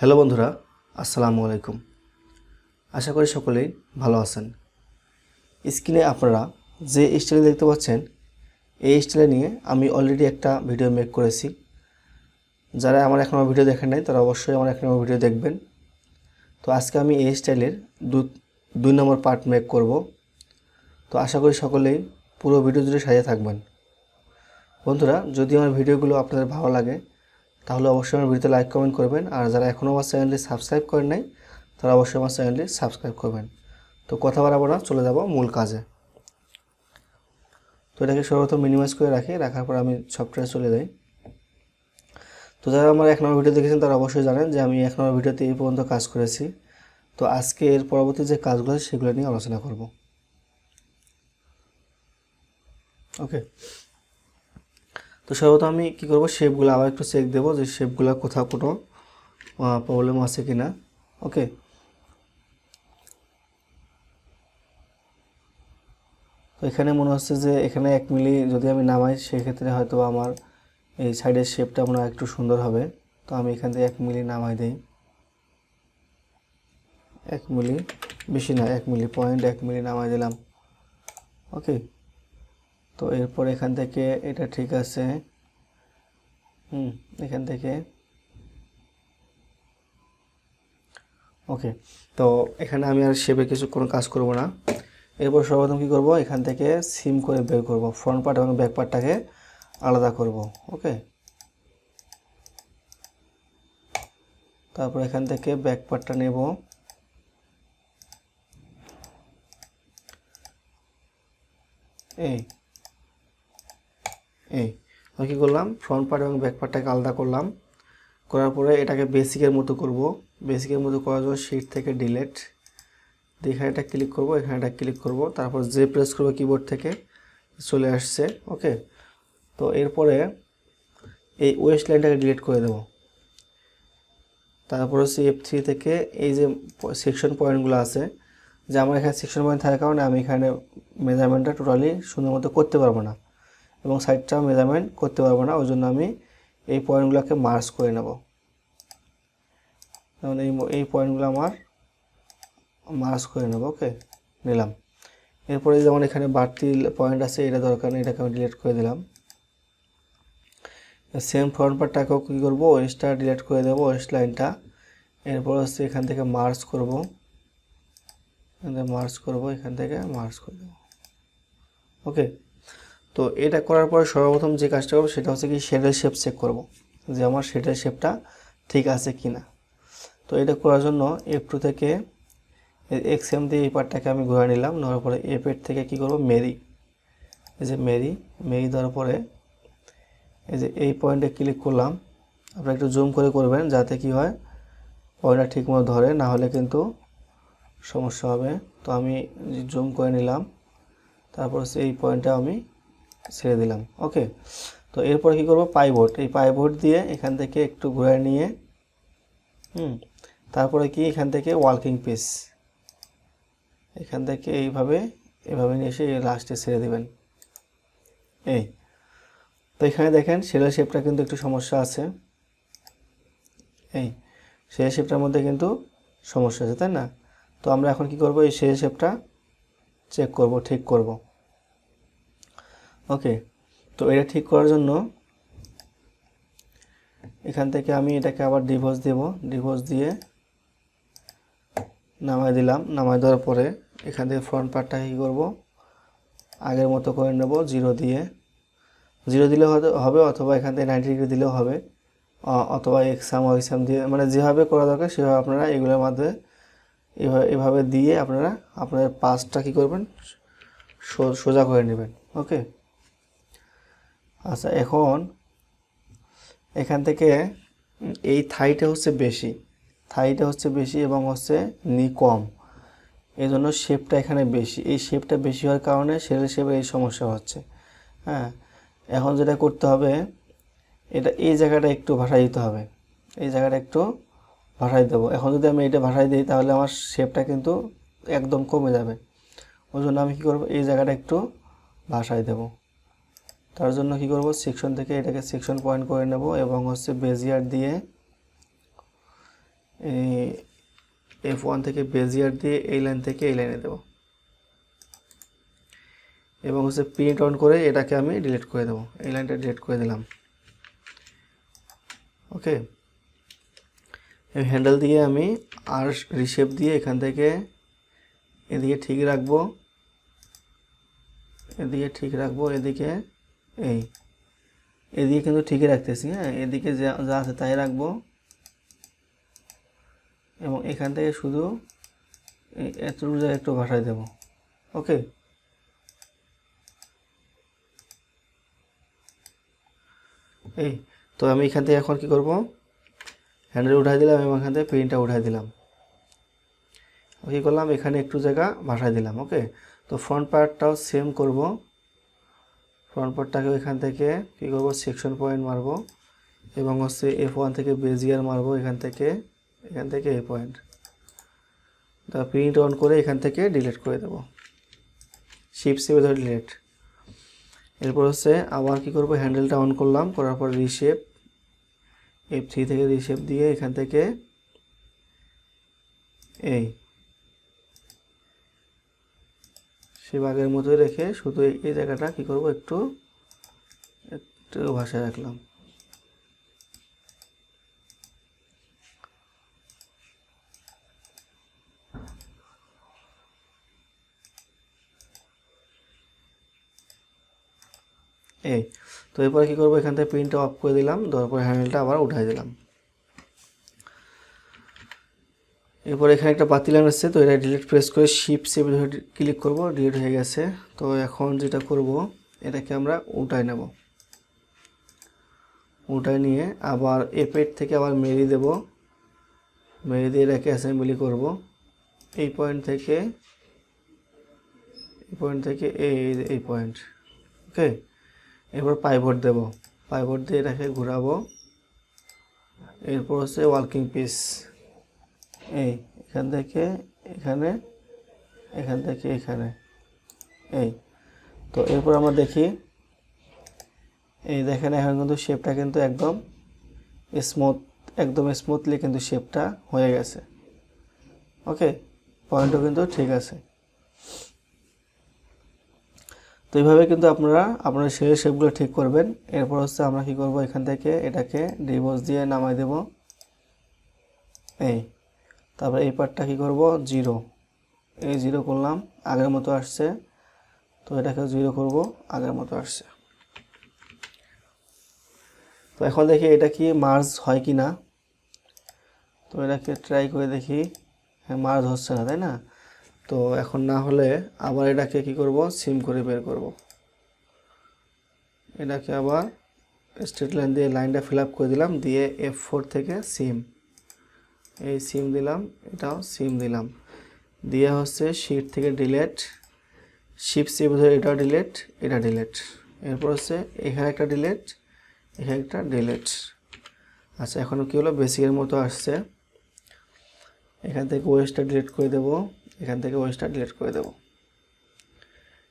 Hello বন্ধুরা, আসসালামু আলাইকুম। আশা করি সকলেই ভালো আছেন। স্ক্রিনে আপনারা যে স্টাইল দেখতে পাচ্ছেন, এই স্টাইলে নিয়ে আমি অলরেডি একটা ভিডিও মেক করেছি। যারা আমার এখন আমার ভিডিও দেখেন নাই, তারা অবশ্যই আমার এখন আমার ভিডিও দেখবেন। তো আজকে আমি এই স্টাইলের দুই নম্বর পার্ট মেক করব। তো আশা করি সকলেই পুরো ভিডিও জুড়ে সাজিয়ে থাকবেন। বন্ধুরা, যদি আমার ভিডিওগুলো আপনাদের ভালো লাগে তাহলে অবশ্যই আমার ভিডিওতে লাইক কমেন্ট করবেন। আর যারা এখনও আমার চ্যানেলটি সাবস্ক্রাইব করেন নাই, তারা অবশ্যই আমার চ্যানেলটি সাবস্ক্রাইব করবেন। তো কথা বাড়াবো না, চলে যাব মূল কাজে। তো এটাকে সর্বপ্রথম মিনিমাইজ করে রাখি, রাখার পর আমি সফটওয়্যার চলে যাই। তো যারা আমার এক নম্বর ভিডিও দেখেছেন, তারা অবশ্যই জানেন যে আমি এক নম্বর ভিডিওতে এই পর্যন্ত কাজ করেছি। তো আজকে এর পরবর্তী যে কাজগুলো সেগুলো নিয়ে আলোচনা করব। ওকে তো সর্বপ্রথম আমি কী করব? শেপগুলো আবার একটু চেক দেবো যে শেপগুলো কোথাও কোনো প্রবলেম আছে কি না ওকে তো এখানে মনে হচ্ছে যে এখানে এক মিলি যদি আমি নামাই, সেক্ষেত্রে হয়তো আমার এই সাইডের শেপটা মনে হয় একটু সুন্দর হবে। তো আমি এখান থেকে এক মিলি নামাই দিই। এক মিলি, বেশি না, এক মিলি পয়েন্ট এক মিলি নামাই দিলাম। ওকে তো এরপর এখান থেকে এটা ঠিক আছে। হুম, এখান থেকে। ওকে, তো এখানে আমি আর শেপে কিছু কোনো কাজ করব না। এরপর সর্বপ্রথম কী করব? এখান থেকে সিম করে বের করব। ফ্রন্ট পার্ট এবং ব্যাক পার্টটাকে আলাদা করব, ওকে? তারপর এখান থেকে ব্যাক পার্টটা নেব। এই এই আমি কী করলাম ফ্রন্ট পার্ট এবং ব্যাক পার্টটাকে আলাদা করলাম। করার পরে এটাকে বেসিকের মতো করব। বেসিকের মতো করার জন্য শিট থেকে ডিলেট এখানে এটা ক্লিক করব, এখানে এটা ক্লিক করব। তারপর যে প্রেস করব কিবোর্ড থেকে, চলে আসছে ওকে তো এরপরে এই ওয়েস্ট লাইনটাকে ডিলিট করে দেব। তারপর হচ্ছে এফ থ্রি থেকে এই যে সেকশন পয়েন্টগুলো আছে, যে আমার এখানে সেকশন পয়েন্ট থাকার কারণে আমি এখানে মেজারমেন্টটা টোটালি সুন্দর মতো করতে পারব না। এবং সাইডটাও মেজারমেন্ট করতে পারব না ওই জন্য আমি এই পয়েন্টগুলোকে মার্চ করে নেব। যেমন এই এই পয়েন্টগুলো আমার মার্চ করে নেব ওকে নিলাম। এরপরে যেমন এখানে বাড়তি পয়েন্ট আছে, এটা দরকার নেই, এটাকে আমি ডিলিট করে দিলাম। সেম ফ্রন্ট পার্টটাকেও কী করব? ওয়েস্টটা ডিলিট করে দেবো ওয়েস্ট লাইনটা এরপর হচ্ছে এখান থেকে মার্চ করব। এখান থেকে মার্চ করব, এখান থেকে মার্চ করে দেবো। ওকে তো এটা করার পরে সর্বপ্রথম যে কাজটা করব সেটা হচ্ছে কি শেডের শেপ চেক করব যে আমার শেডের শেপটা ঠিক আছে কি না তো এটা করার জন্য এফ টু থেকে এক্স এম দিয়ে এই পার্টটাকে আমি ঘুরে নিলাম, নেওয়ার পরে এ পেট থেকে কি করব? মেরি এই যে মেরি মেরি দেওয়ার পরে এই যে এই পয়েন্টে ক্লিক করলাম। আপনারা একটু জুম করে করবেন যাতে কি হয় পয়েন্টটা ঠিকমতো ধরে, না হলে কিন্তু সমস্যা হবে। তো আমি জুম করে নিলাম। তারপর এই পয়েন্টটা আমি ছেড়ে দিলাম। ওকে তো এরপর কি করব? পাইবোর্ড এই পাইবোর্ড দিয়ে এখান থেকে একটু ঘুরে নিয়ে, হুম, তারপরে কি? এখান থেকে ওয়ার্কিং পিস এখান থেকে এইভাবে, এভাবে নিয়ে এসে লাস্টে ছেড়ে দেবেন। এই, তো এখানে দেখেন সেলের শেপটা কিন্তু একটু সমস্যা আছে। এই সেই শেপটার মধ্যে কিন্তু সমস্যা আছে, তাই না? তো আমরা এখন কি করব? এই সেই শেপটা চেক করব, ঠিক করব। ওকে, তো এটা ঠিক করার জন্য এখান থেকে আমি এটাকে আবার ডিভোর্স দেব। ডিভোর্স দিয়ে নামাই দিলাম। নামাই দেওয়ার পরে এখান থেকে ফ্রন্ট পার্টটা কী করব? আগের মতো করে নেব জিরো দিয়ে। জিরো দিলে হবে অথবা এখান থেকে নাইনটি ডিগ্রি দিলেও হবে। অথবা এক্সাম ওয়েক্সাম দিয়ে মানে যেভাবে করা দরকার সেভাবে আপনারা এগুলোর মাধ্যমে এভাবে এভাবে দিয়ে আপনারা আপনাদের পাসটা কী করবেন? সোজা করে নেবেন। ওকে? আচ্ছা এখন এখান থেকে এই থাইটা হচ্ছে বেশি। থাইটা হচ্ছে বেশি এবং হচ্ছে নি কম। এই জন্য শেপটা এখানে বেশি। এই শেপটা বেশি হওয়ার কারণে সেল শেপের এই সমস্যা হচ্ছে। হ্যাঁ এখন যেটা করতে হবে, এটা এই জায়গাটা একটু ভাষাই দিতে হবে। এই জায়গাটা একটু ভাষাই দেবো। এখন যদি আমি এটা ভাষাই দিই, তাহলে আমার শেপটা কিন্তু একদম কমে যাবে। ওই জন্য আমি কী করব, এই জায়গাটা একটু ভাষাই দেবো। তার জন্য কি করব? সেকশন থেকে এটাকে সেকশন পয়েন্ট করে নেব এবং হচ্ছে বেজিয়ার দিয়ে এফ ওয়ান থেকে বেজিয়ার দিয়ে এই লাইন থেকে এই লাইনে দেবো। এবং হচ্ছে প্রিন্ট অন করে এটাকে আমি ডিলিট করে দেবো। এই লাইনটা ডিলিট করে দিলাম। ওকে হ্যান্ডেল দিয়ে আমি আর রিশেপ দিয়ে এখান থেকে এদিকে ঠিক রাখব। এদিকে ঠিক রাখব, এদিকে এই, এদিকে কিন্তু ঠিকই রাখতেছি হ্যাঁ? এদিকে যা যা আছে তাই রাখব। এবং এখান থেকে শুধু এতটুকু জায়গায় একটু ঘাটাই দেবো। ওকে? এই, তো আমি এখান থেকে এখন কি করব? হ্যান্ডেল উঠাই দিলাম এবং এখান থেকে প্রিন্টটা উঠাই দিলাম। কী করলাম? এখানে একটু জায়গা ভাসাই দিলাম, ওকে? তো ফ্রন্ট পার্টটাও সেম করব। ফ্রন্ট পার্টটাকেও এখান থেকে কী করব? সেকশন পয়েন্ট মারবো এবং হচ্ছে এফ ওয়ান থেকে বেজিয়ার মারবো এখান থেকে এখান থেকে এ পয়েন্ট তা প্রিন্ট অন করে এখান থেকে ডিলিট করে দেবো। শিপ সেভে ধরে ডিলিট এরপর হচ্ছে আবার কি করব? হ্যান্ডেলটা অন করলাম, করার পর রিশেপ এফ থ্রি থেকে রিশেপ দিয়ে এখান থেকে এই সে বাগের মতোই রেখে শুধু এই- জায়গাটা কি করব? একটু একটু ভাষায় রাখলাম। এই, তো এরপরে কী করব? এখান থেকে প্রিন্টটা অফ করে দিলাম, দেওয়ার হ্যান্ডেলটা আবার উঠাই দিলাম। এরপর এখানে একটা বাতি লাইন আসছে তো এটা ডিলিট প্রেস করে শিপ সেভ ক্লিক করব ডিলিট হয়ে গেছে। তো এখন যেটা করব, এটাকে আমরা উঠাই নেব। উঠাই নিয়ে আবার এপেট থেকে আবার মেরি দেব। মেরি দিয়ে এটাকে অ্যাসেম্বলি করব। এই পয়েন্ট থেকে, এই পয়েন্ট থেকে এই এই পয়েন্ট ওকে এরপর পাইভট দেব। পাইভট দিয়ে এটাকে ঘোরাবো। এরপর হচ্ছে ওয়ার্কিং পিস এই, এখান থেকে এখানে, এখান থেকে এখানে, এই। তো এরপর আমরা দেখি, এই দেখেন, এখন কিন্তু শেপটা কিন্তু একদম স্মুথ একদম স্মুথলি কিন্তু শেপটা হয়ে গেছে। ওকে পয়েন্টও কিন্তু ঠিক আছে। তো এইভাবে কিন্তু আপনারা, আপনার সেই শেপগুলো ঠিক করবেন। এরপর হচ্ছে আমরা কি করব? এখান থেকে এটাকে ডিভোর্স দিয়ে নামাই দেব। এই। তারপরে এই পার্টটা কি করব? জিরো। এই জিরো করলাম, আগের মতো আসছে। তো এটাকে জিরো করব, আগের মতো আসছে। তো এখন দেখি এটা কি মার্জ হয় কি না তো এটাকে ট্রাই করে দেখি। হ্যাঁ মার্জ হচ্ছে না, তাই না? তো এখন না হলে আবার এটাকে কি করব? সিম করে বের করব। এটাকে আবার স্ট্রেট লাইন দিয়ে লাইনটা ফিল আপ করে দিলাম, দিয়ে এফ ফোর থেকে সিম এই সিম দিলাম, এটাও সিম দিলাম। দিয়ে হচ্ছে শিট থেকে ডিলেট শিপ সিপ ধরে এটা ডিলেট এটা ডিলেট এরপর হচ্ছে এখানে একটা ডিলেট এখানে একটা ডিলেট আচ্ছা এখন কী হলো? বেসিকের মতো আসছে। এখান থেকে ওয়েস্টটা ডিলিট করে দেবো, এখান থেকে ওয়েস্টটা ডিলিট করে দেবো।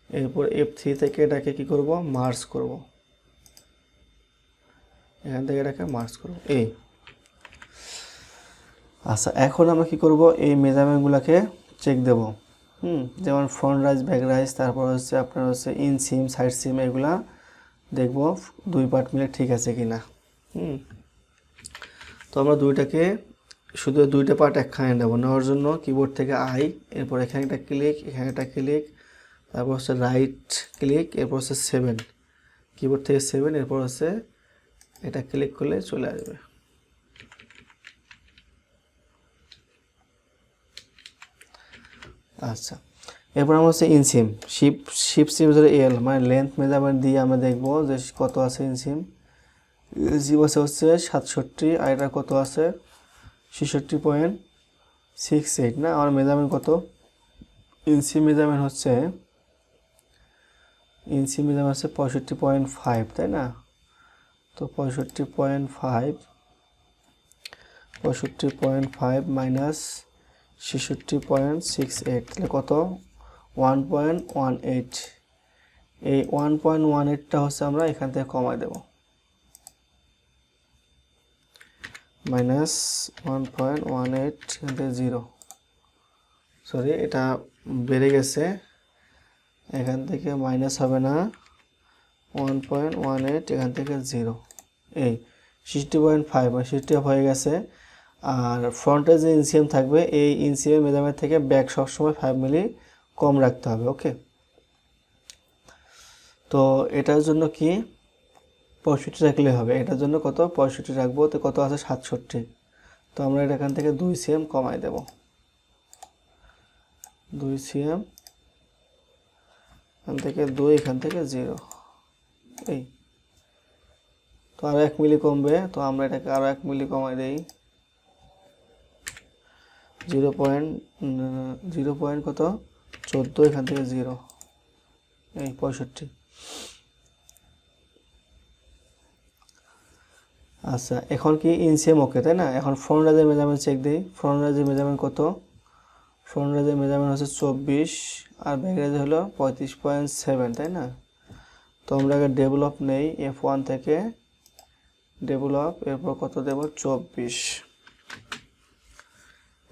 এরপর এফ থ্রি থেকে এটাকে কি করব? মার্চ করব। এখান থেকে এটাকে মার্চ করব। এই। আচ্ছা এখন আমরা কি করব? এই মেজারমেন্টগুলোকে চেক দেব। হুম, যেমন ফ্রন্ট রাইজ ব্যাক রাইজ তারপর হচ্ছে আপনার হচ্ছে ইন সিম সাইড সিম এগুলা দেখব দুই পার্ট মিলে ঠিক আছে কি না হুম, তো আমরা দুইটাকে শুধু দুইটা পার্ট একখানে নেব। নেওয়ার জন্য কিবোর্ড থেকে আই এরপর এখানে একটা ক্লিক এখানে একটা ক্লিক তারপর হচ্ছে রাইট ক্লিক এরপর হচ্ছে সেভেন কিবোর্ড থেকে সেভেন এরপর হচ্ছে এটা ক্লিক করলে চলে আসবে। আচ্ছা। এরপর আমরা হচ্ছে ইনসিম। শিপ শিপ সিম ধরে এল মানে লেন্থ মেজারমেন্ট দিয়ে আমরা দেখব যে কত আছে ইনসিম। ইনসিম আছে হচ্ছে সাতষট্টি, আর এটা কত আছে? ছেষট্টি পয়েন্ট সিক্স এইট না? আমার মেজারমেন্ট কত? ইঞ্চি মেজারমেন্ট হচ্ছে ইঞ্চি মেজারমেন্ট হচ্ছে পঁয়ষট্টি পয়েন্ট ফাইভ তাই না? তো পঁয়ষট্টি পয়েন্ট ফাইভ পঁয়ষট্টি পয়েন্ট ফাইভ মাইনাস ছেষট্টি পয়েন্ট সিক্স এইট তাহলে কত? ওয়ান পয়েন্ট ওয়ান এইট এই ওয়ান পয়েন্ট ওয়ান এইটটা হচ্ছে আমরা এখান থেকে কমাই দেব। Minus one point one eight এখান থেকে জিরো সরি এটা বেড়ে গেছে। এখান থেকে মাইনাস হবে না। ওয়ান পয়েন্ট ওয়ান এইট এখান থেকে জিরো এই সিক্সটি পয়েন্ট ফাইভ সিক্সটি হয়ে গেছে। আর ফ্রন্টে যে ইনসিএম থাকবে, এই ইনসিএম মেজারমেন্ট থেকে ব্যাক সবসময় ফাইভ মিলি কম রাখতে হবে ওকে তো এটার জন্য কি? পঁয়ষট্টি রাখলে হবে। এটার জন্য কত? পঁয়ষট্টি রাখব, তো কত আছে? সাতষট্টি। তো আমরা এখান থেকে দুই সিএম কমাই দেব। দুই সিএম এখান থেকে দুই, এখান থেকে জিরো এই। তো আরও এক মিলি কমবে, তো আমরা এটাকে আরও এক মিলি কমাই দেই। জিরো পয়েন্ট জিরো পয়েন্ট কত? চোদ্দ, এখান থেকে জিরো। এই পঁয়ষট্টি। আচ্ছা এখন কি ইনসিএম ওকে তাই না? এখন ফ্রন্ট রাজের মেজারমেন্ট চেক দিই। ফ্রন্ট রাজের মেজারমেন্ট কত? ফ্রন্ট রাজের মেজারমেন্ট হচ্ছে চব্বিশ, আর ব্যাক রাজে হলো পঁয়ত্রিশ পয়েন্ট সেভেন তাই না? তো আমরা আগে ডেভেলপ নেই এফ ওয়ান থেকে ডেভেলপ এরপর কত দেব? চব্বিশ।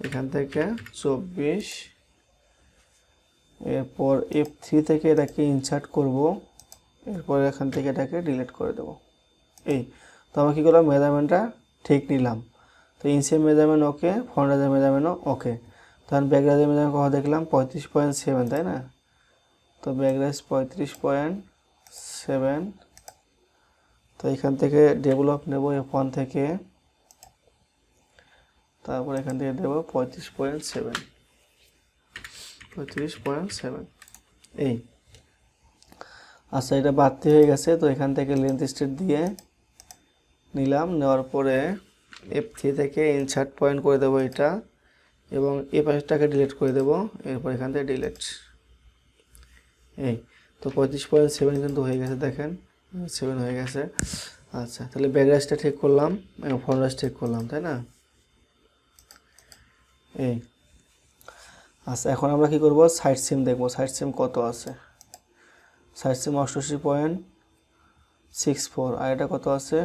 এখান থেকে চব্বিশ, এরপর এফ থ্রি থেকে এটাকে ইনসার্ট করব। এরপর এখান থেকে এটাকে ডিলিট করে দেব। এই, তো আমরা কী করলাম? মেজারমেন্টটা ঠিক নিলাম। তো ইনসিএম মেজারমেন্ট ওকে ফ্রন্ট রাজের মেজারমেন্টও ওকে তখন ব্যাকরাজের মেজারমেন্ট কথা দেখলাম, পঁয়ত্রিশ পয়েন্ট সেভেন তাই না? তো ব্যাকরাজ পঁয়ত্রিশ পয়েন্ট সেভেন তো এখান থেকে ডেভেলপ নেব এফ ওয়ান থেকে। তারপর এখান থেকে দেবো পঁয়ত্রিশ পয়েন্ট সেভেন পঁয়ত্রিশ পয়েন্ট সেভেন এই। আচ্ছা এটা বাড়তি হয়ে গেছে, তো এখান থেকে লেন্থ স্টেট দিয়ে নিলাম। নেওয়ার পরে এফ থ্রি থেকে ইনসার্ট পয়েন্ট করে দেবো এটা, এবং এ পাশেরটাকে ডিলিট করে দেবো, এরপর এখান থেকে ডিলিট এই, তো পঁয়ত্রিশ পয়েন্ট সেভেন কিন্তু হয়ে গেছে, দেখেন সেভেন হয়ে গেছে। আচ্ছা তাহলে ব্যাকরাইজটা ঠিক করলাম, এবং ফ্রন্ট ঠিক করলাম, তাই না? এই। আচ্ছা এখন আমরা কি করব? সাইড সিম দেখব। সাইড সিম কত আছে? সাইড সিম অষ্টআশি পয়েন্ট সিক্স ফোর আর এটা কত আছে?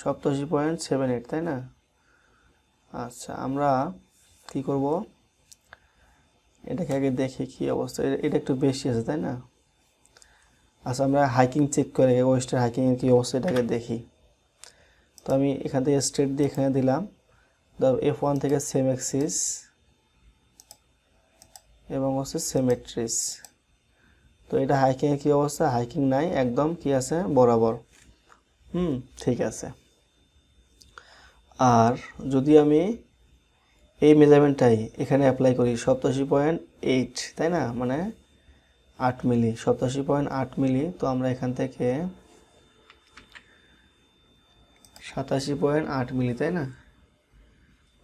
সপ্তাশি পয়েন্ট সেভেন এইট তাই না? আচ্ছা আমরা কি করব? এটাকে আগে দেখি কি অবস্থা। এটা একটু বেশি আছে, তাই না? আচ্ছা আমরা হাইকিং চেক করে ওয়েস্টার হাইকিংয়ের কী অবস্থা, এটাকে দেখি। তো আমি এখান থেকে স্ট্রেট দিয়ে এখানে দিলাম। ধর এফ ওয়ান থেকে সেম এক্সিস এবং হচ্ছে সেমেট্রিস তো এটা হাইকিংয়ের কী অবস্থা? হাইকিং নাই, একদম কি আছে? বরাবর। হুম, ঠিক আছে। আর যদি আমি এই মেজারমেন্টটাই এখানে অ্যাপ্লাই করি, সপ্তাশি পয়েন্ট এইট তাই না? মানে আট মিলি, সপ্তাশি পয়েন্ট আট মিলি, তো আমরা এখান থেকে সাতাশি পয়েন্ট আট মিলি, তাই না?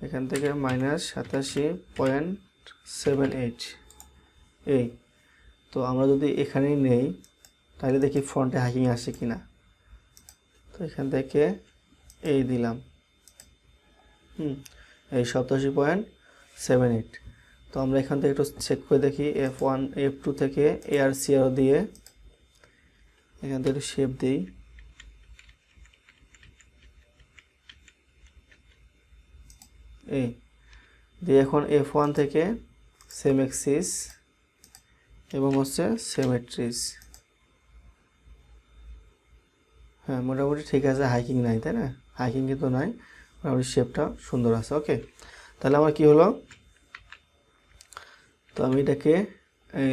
এখান থেকে মাইনাস সাতাশি পয়েন্ট সেভেন এইট এই তো আমরা যদি এখানেই নেই, তাহলে দেখি ফ্রন্টে হাইকিং আসে কি না তো এখান থেকে এই দিলাম। হুম, এই সপ্তাশি পয়েন্ট সেভেন এইট তো আমরা এখান থেকে একটু চেক করে দেখি এফ ওয়ান এফ টু থেকে এআর সিআর দিয়ে। এখান থেকে একটু শেপ দিই। এই, দিয়ে এখন এফ ওয়ান থেকে সেম এক্সিস এবং হচ্ছে সেমেট্রিস হ্যাঁ মোটামুটি ঠিক আছে হাইকিং নাই, তাই না? হাইকিং কিন্তু নাই, মোটামুটি শেপটা সুন্দর আছে ওকে তাহলে আমার কি হলো? তো আমি এটাকে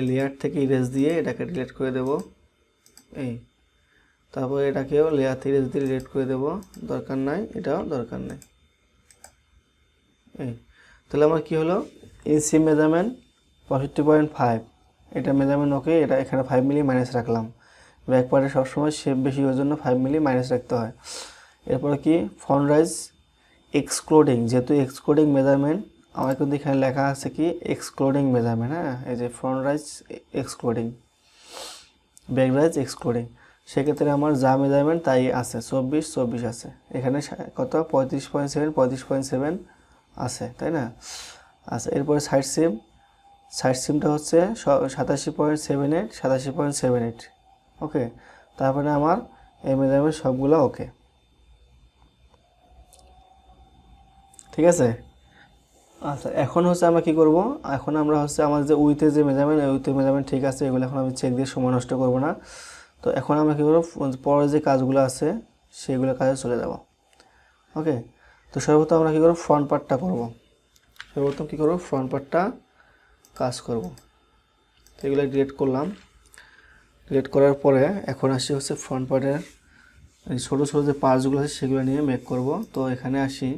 লেয়ার থেকে ইরেজ দিয়ে এটাকে ডিলিট করে দেব, এই। তারপর এটাকেও লেয়ার থেকে ইরেজ দিয়ে ডিলিট করে দেব, দরকার নাই, এটাও দরকার নাই। তাহলে আমার কি হলো? ইনসি মেজারমেন্ট পঁয়ষট্টি পয়েন্ট ফাইভ এটা মেজারমেন্ট ওকে এটা এখানে ফাইভ মিলি মাইনাস রাখলাম। ব্যাক পার্টে সবসময় শেপ বেশি হওয়ার জন্য ফাইভ মিলি মাইনাস রাখতে হয়। এরপর কি? ফ্রন্ট রাইজ এক্সক্লুডিং যেহেতু এক্সক্লোডিং মেজারমেন্ট আমার কিন্তু এখানে লেখা আছে কি? এক্সক্লোডিং মেজারমেন্ট হ্যাঁ? এই যে front rise excluding back rise excluding সেক্ষেত্রে আমার যা মেজারমেন্ট তাই আছে, চব্বিশ চব্বিশ আছে। এখানে কত? পঁয়ত্রিশ পয়েন্ট সেভেন পঁয়ত্রিশ পয়েন্ট সেভেন আছে, তাই না? আচ্ছা এরপরে সাইড সিম সাইড সিমটা হচ্ছে সাতাশি পয়েন্ট সেভেন এইট সাতাশি পয়েন্ট সেভেন এইট ওকে তারপরে আমার এই মেজারমেন্ট সবগুলো ওকে ঠিক আছে? আচ্ছা এখন হচ্ছে আমরা কি করব? এখন আমরা হচ্ছে আমার যে উইথে যে মেজারমেন্ট উইথের মেজারমেন্ট ঠিক আছে, এগুলো এখন আমি চেক দিয়ে সময় নষ্ট করব না। তো এখন আমরা কী করব? পরে যে কাজগুলো আছে, সেগুলো কাজে চলে যাব ওকে তো সর্বপ্রথম আমরা কী করব? ফ্রন্ট পার্টটা করব। সর্বপ্রথম কী করব? ফ্রন্ট পার্টটা কাজ করব। তো এগুলো ডিলেট করলাম। ডিলেট করার পরে এখন আসি হচ্ছে ফ্রন্ট পার্টের ছোটো ছোটো যে পার্টসগুলো আছে সেগুলো নিয়ে মেক করব। তো এখানে আসি।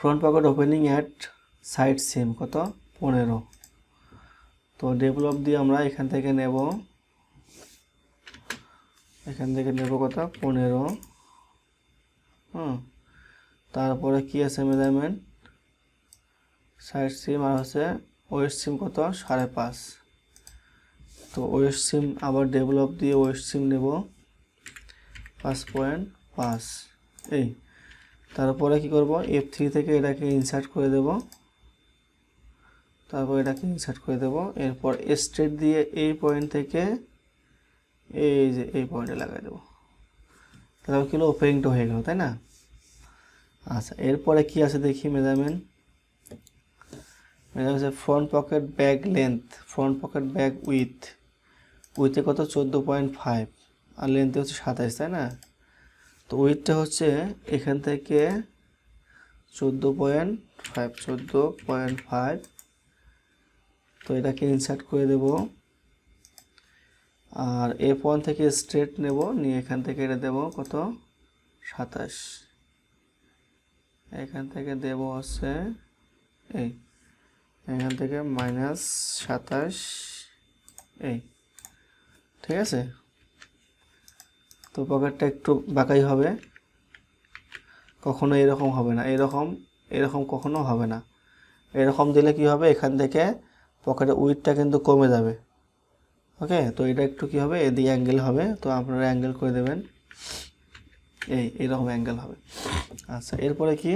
Front pocket opening at side seam কত? পনেরো। তো ডেভেলপ দিয়ে আমরা এখান থেকে নেব। এখান থেকে নেব কত? পনেরো। তারপরে কি আছে মেজারমেন্ট সাইড সিম আর হচ্ছে ওয়েস্ট সিম কত? সাড়ে পাঁচ। তো ওয়েস্ট সিম আবার ডেভেলপ দিয়ে ওয়েস্ট সিম নেব। পাঁচ পয়েন্ট পাঁচ। এই। তারপরে কি করব? এফ থ্রি থেকে এটাকে ইনসার্ট করে দেব। তারপর এটাকে ইনসার্ট করে দেব। এরপর স্ট্রেট দিয়ে এই পয়েন্ট থেকে এই যে এই পয়েন্টে লাগাই দেবো। তারপর কি হলো ওপেনিংটা হয়ে গেল, তাই না? আচ্ছা এরপরে কি আছে দেখি মেজারমেন্ট মেজারমেন্ট হচ্ছে front pocket bag length front pocket bag width উইথে কত? চোদ্দ পয়েন্ট ফাইভ আর লেন্থে হচ্ছে সাতাইশ তাই না? তো উইথটা হচ্ছে এখান থেকে চোদ্দ পয়েন্ট ফাইভ চোদ্দ পয়েন্ট ফাইভ তো এটাকে ইনসার্ট করে দেব। আর এ পয়েন্ট থেকে স্ট্রেট নেব, নিয়ে এখান থেকে এটা দেব কত? সাতাশ। এখান থেকে দেব হচ্ছে এই। এখান থেকে মাইনাস সাতাশ, এই। ঠিক আছে? তো পকেটটা একটু বাঁকাই হবে। কখনো এরকম হবে না। এরকম এরকম কখনো হবে না। এরকম দিলে কি হবে? এখান থেকে পকেটের উইথটা কিন্তু কমে যাবে। ওকে তো এটা একটু কি হবে? এদিকে অ্যাঙ্গেল হবে, তো আপনারা অ্যাঙ্গেল করে দেবেন। এই, এরকম অ্যাঙ্গেল হবে। আচ্ছা এরপরে কি?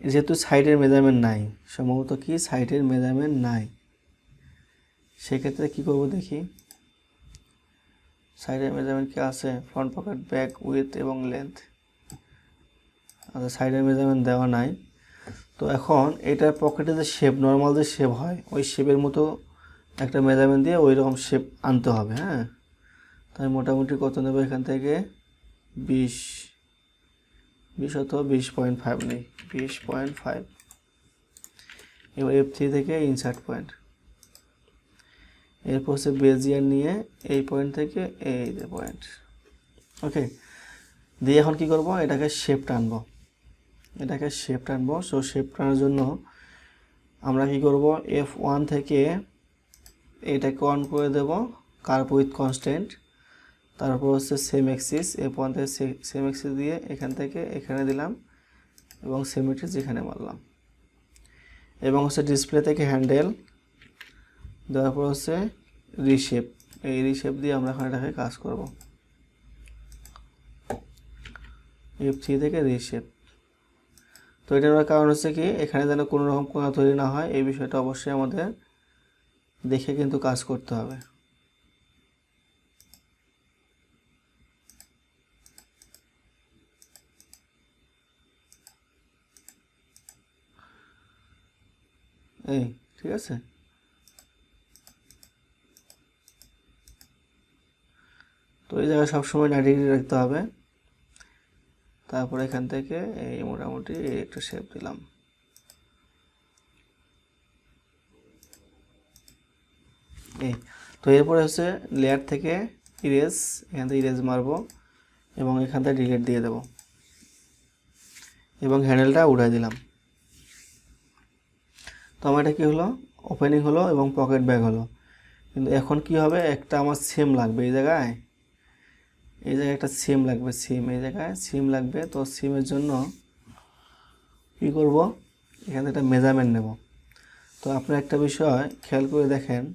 যেহেতু সাইডের মেজারমেন্ট নাই, সম্ভবত কি? সাইডের মেজারমেন্ট নাই। সেক্ষেত্রে কি করব দেখি? সাইডের মেজারমেন্ট কি আছে? ফ্রন্ট পকেট ব্যাক উইথ এবং লেন্থ আচ্ছা সাইডের মেজারমেন্ট দেওয়া নাই। তো এখন এটার পকেটে যে শেপ নর্মাল যে শেপ হয়, ওই শেপের মতো একটা মেজারমেন্ট দিয়ে ওই রকম শেপ আনতে হবে হ্যাঁ? তাই মোটামুটি কত নেবে এখান থেকে? বিশ বিশ অথবা বিশ পয়েন্ট ফাইভ নেই, বিশ পয়েন্ট ফাইভ এবার এফ থ্রি থেকে ইনসার্ট পয়েন্ট এরপর হচ্ছে বেজিয়ার নিয়ে এই পয়েন্ট থেকে এই যে পয়েন্ট ওকে দিয়ে এখন কি করব? এটাকে শেপ টানব। এটাকে শেপ টানবো। সো শেপ টানার জন্য আমরা কি করব? এফ ওয়ান থেকে এটাকে অন করে দেব কার্প উইথ কনস্ট্যান্ট তারপর হচ্ছে সেম এক্সিস ওয়ান থেকে সেম এক্সিস দিয়ে এখান থেকে এখানে দিলাম এবং সেমিট্রিস এখানে মারলাম। এবং হচ্ছে ডিসপ্লে থেকে হ্যান্ডেল দেওয়ার পর হচ্ছে রিশেপ এই রিশেপ দিয়ে আমরা এখন এটাকে কাজ করব। এফ থ্রি থেকে রিশেপ তো এটার কারণ হচ্ছে কি, এখানে যেন কোনো রকম কোনা তৈরি না হয়, এই বিষয়টা অবশ্যই আমাদের দেখে কিন্তু কাজ করতে হবে। এই, ঠিক আছে? তো এই জায়গায় সবসময় নাইনটি ডিগ্রি রাখতে হবে। তারপর এখান থেকে এই মোটামুটি একটু শেপ দিলাম। এই। তো এরপরে হচ্ছে লেয়ার থেকে ইরেজ এখান থেকে ইরেজ মারবো এবং এখান থেকে ডিলেট দিয়ে দেব। এবং হ্যান্ডেলটা উঠাই দিলাম। তো আমার এটা কী হলো? ওপেনিং হলো এবং পকেট ব্যাগ হলো। কিন্তু এখন কি হবে? একটা আমার সেম লাগবে এই জায়গায়। এই জায়গায় একটা সিম লাগবে সিম এই জায়গায় সিম লাগবে। তো সিমের জন্য কী করব? এখান একটা মেজারমেন্ট নেব। তো আপনার একটা বিষয় খেয়াল করে দেখেন।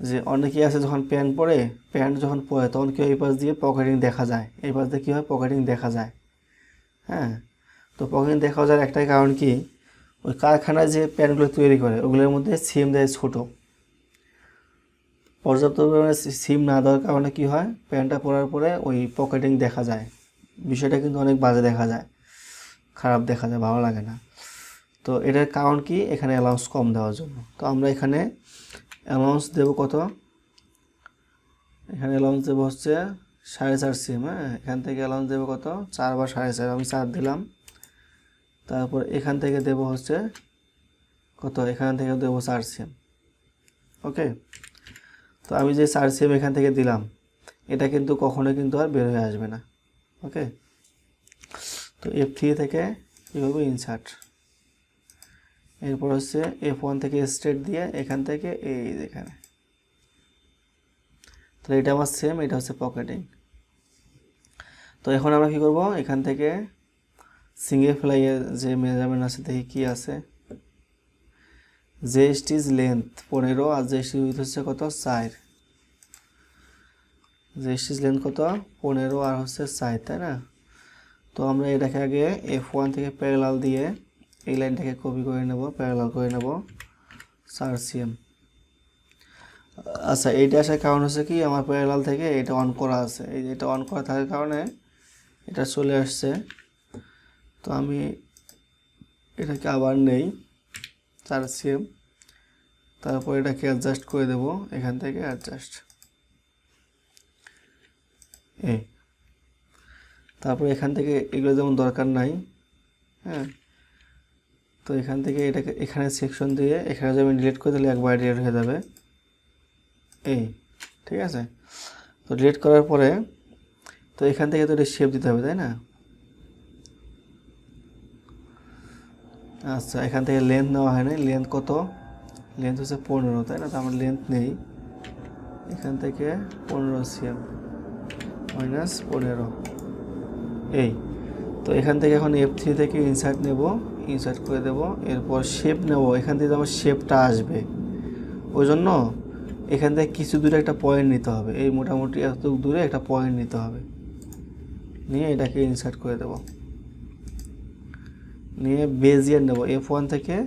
যে অনেকেই আছে যখন প্যান্ট পরে, প্যান্ট যখন পরে, তখন কেউ এই পাশ দিয়ে পকেটিং দেখা যায়? এই পাশ দিয়ে কী হয়? পকেটিং দেখা যায়। হ্যাঁ? তো পকেটিং দেখা যাওয়ার একটাই কারণ কি? ওই কারখানায় যে প্যান্টগুলো তৈরি করে, ওগুলোর মধ্যে সিম দেয় ছোটো। পর্যাপ্ত পরিমাণে সিম না দেওয়ার কারণে কী হয়? প্যান্টটা পরার পরে ওই পকেটিং দেখা যায়। বিষয়টা কিন্তু অনেক বাজে দেখা যায়। খারাপ দেখা যায়, ভালো লাগে না। তো এটার কারণ কি? এখানে অ্যালাউন্স কম দেওয়ার জন্য। তো আমরা এখানে অ্যালাউন্স দেবো কত? এখানে অ্যালাউন্স দেবো হচ্ছে সাড়ে চার সিএম হ্যাঁ? এখান থেকে অ্যালাউন্স দেবো কত? চার বা সাড়ে চার, আমি চার দিলাম। তারপর এখান থেকে দেবো হচ্ছে কত? এখান থেকে দেবো চার সিএম ওকে তো আমি যে চার সিএম এখান থেকে দিলাম, এটা কিন্তু কখনো কিন্তু আর বের হয়ে আসবে না। ওকে তো এফ থ্রি থেকে কী করব? ইনসার্ট এরপর হচ্ছে এফ ওয়ান থেকে স্ট্রেট দিয়ে এখান থেকে এই এখানে। তাহলে এটা আমার সেম এটা হচ্ছে পকেটিং তো এখন আমরা কী করব? এখান থেকে সিঙ্গেল ফ্লাইয়ের যে মেজারমেন্ট আছে, দেখি কী আছে। যে স্টিজ লেন্থ পনেরো, আর যে স্টিজ উইথ হচ্ছে কত? চার। যে স্টিজ লেন্থ কত? পনেরো, আর হচ্ছে চার, তাই না? তো আমরা এটাকে আগে এফ ওয়ান থেকে প্যারালাল দিয়ে এই লাইনটাকে কপি করে নেব প্যারালাল করে নেব চার সিএম আচ্ছা এইটা আসার কারণ হচ্ছে কি, আমার প্যারালাল থেকে এটা অন করা আছে। এই এটা অন করা থাকার কারণে এটা চলে আসছে। তো আমি এটাকে আবার নেই চার সিএম তারপর এটাকে অ্যাডজাস্ট করে দেব, এখান থেকে অ্যাডজাস্ট এই। তারপর এখান থেকে এগুলো যেমন দরকার নাই হ্যাঁ? তো এখান থেকে এটাকে এখানে সেকশন দিয়ে এখানে যদি আমি ডিলিট করে দিলে একবার ডিলিট হয়ে যাবে। এই, ঠিক আছে? তো ডিলিট করার পরে তো এখান থেকে তো এটা শেপ দিতে হবে, তাই না? আচ্ছা এখান থেকে লেন্থ নেওয়া হয়নি। লেন্থ কত? লেন্থ হচ্ছে পনেরো, তাই না? তো আমার লেন্থ নেই। এখান থেকে পনেরো সিএম মাইনাস পনেরো। এই, তো এখান থেকে এখন এফ থ্রি থেকে ইনসার্ট নেব। ইনসার্ট করে দেব। এরপর শেপ নেব। এখান থেকে আমার শেপটা আসবে। ওই জন্য এখান থেকে কিছু দূরে একটা পয়েন্ট নিতে হবে। এই মোটামুটি এত দূরে একটা পয়েন্ট নিতে হবে। নিয়ে এটাকে ইনসার্ট করে দেব। নিয়ে বেজিয়ার নেব। এফ ওয়ান থেকে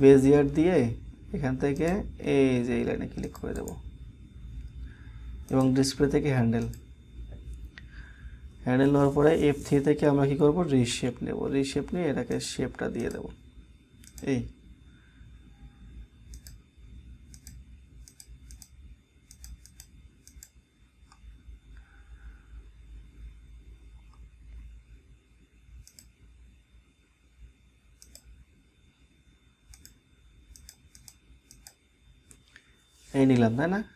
বেজিয়ার দিয়ে এখান থেকে এই যে এই লাইনে ক্লিক করে দেব। এবং ডিসপ্লে থেকে হ্যান্ডেল হ্যান্ডেল নেওয়ার পরে এফ থ্রি থেকে আমরা কী করব? রিশেপ নেব। রিশেপ নিয়ে এটাকে শেপটা দিয়ে দেব। এই। এই নিলাম, তাই না?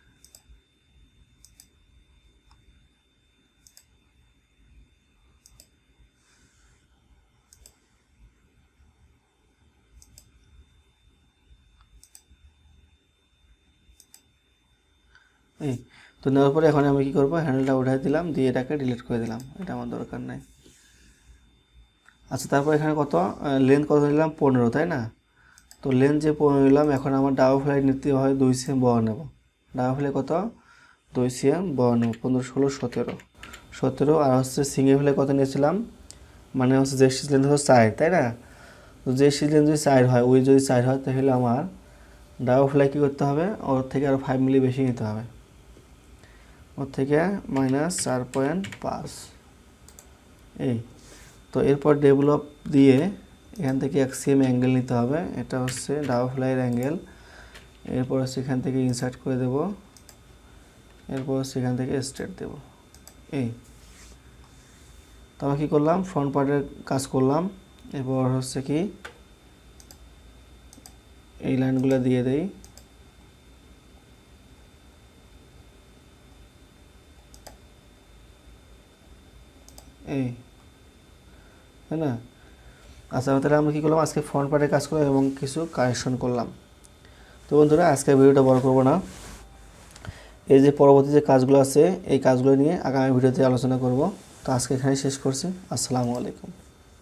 এই, তো নেওয়ার পরে এখন আমি কী করব? হ্যান্ডেলটা উঠাই দিলাম, দিয়ে এটাকে ডিলিট করে দিলাম। এটা আমার দরকার নাই। আচ্ছা তারপর এখানে কত? লেন্থ কত নিলাম? পনেরো, তাই না? তো লেন্থ যে পনেরো নিলাম, এখন আমার ডাবল ফ্লাই নিতে হয় দুই সিএম বড় নেব ডাবল ফ্লাই কত? দুই সিএম বড় নেব পনেরো, ষোলো, সতেরো। সতেরো, আর হচ্ছে সিঙ্গেল ফ্লাই কত নিয়েছিলাম? মানে হচ্ছে যে সিজ লেন্থ হচ্ছে চার, তাই না? তো যে সিজ লেন্থ যদি চার হয়, ওই যদি চার হয়, তাহলে আমার ডাবল ফ্লাই কী করতে হবে? ওর থেকে আরও ফাইভ মিলি বেশি নিতে হবে। ওর থেকে মাইনাস চার পয়েন্ট পাঁচ। এই, তো এরপর ডেভেলপ দিয়ে এখান থেকে এক সেম অ্যাঙ্গেল নিতে হবে। এটা হচ্ছে ডাবল ফ্লাইয়ের অ্যাঙ্গেল এরপর এখান থেকে ইনসার্ট করে দেব। এরপর এখান থেকে স্ট্রেট দেব। এই, তো আমি কী করলাম? ফ্রন্ট পার্টের কাজ করলাম। এরপর হচ্ছে কি? এই লাইনগুলো দিয়ে দেই। এই, তাই না? আচ্ছা তাহলে আমরা কী করলাম? আজকে ফ্রন্ট পার্টের কাজ করলাম এবং কিছু কারেকশন করলাম। তো বন্ধুরা আজকে ভিডিওটা বড় করব না। এই যে পরবর্তী যে কাজগুলো আছে, এই কাজগুলো নিয়ে আগামী ভিডিওতে আলোচনা করব। তো আজকে এখানে শেষ করছি। আসসালামু আলাইকুম।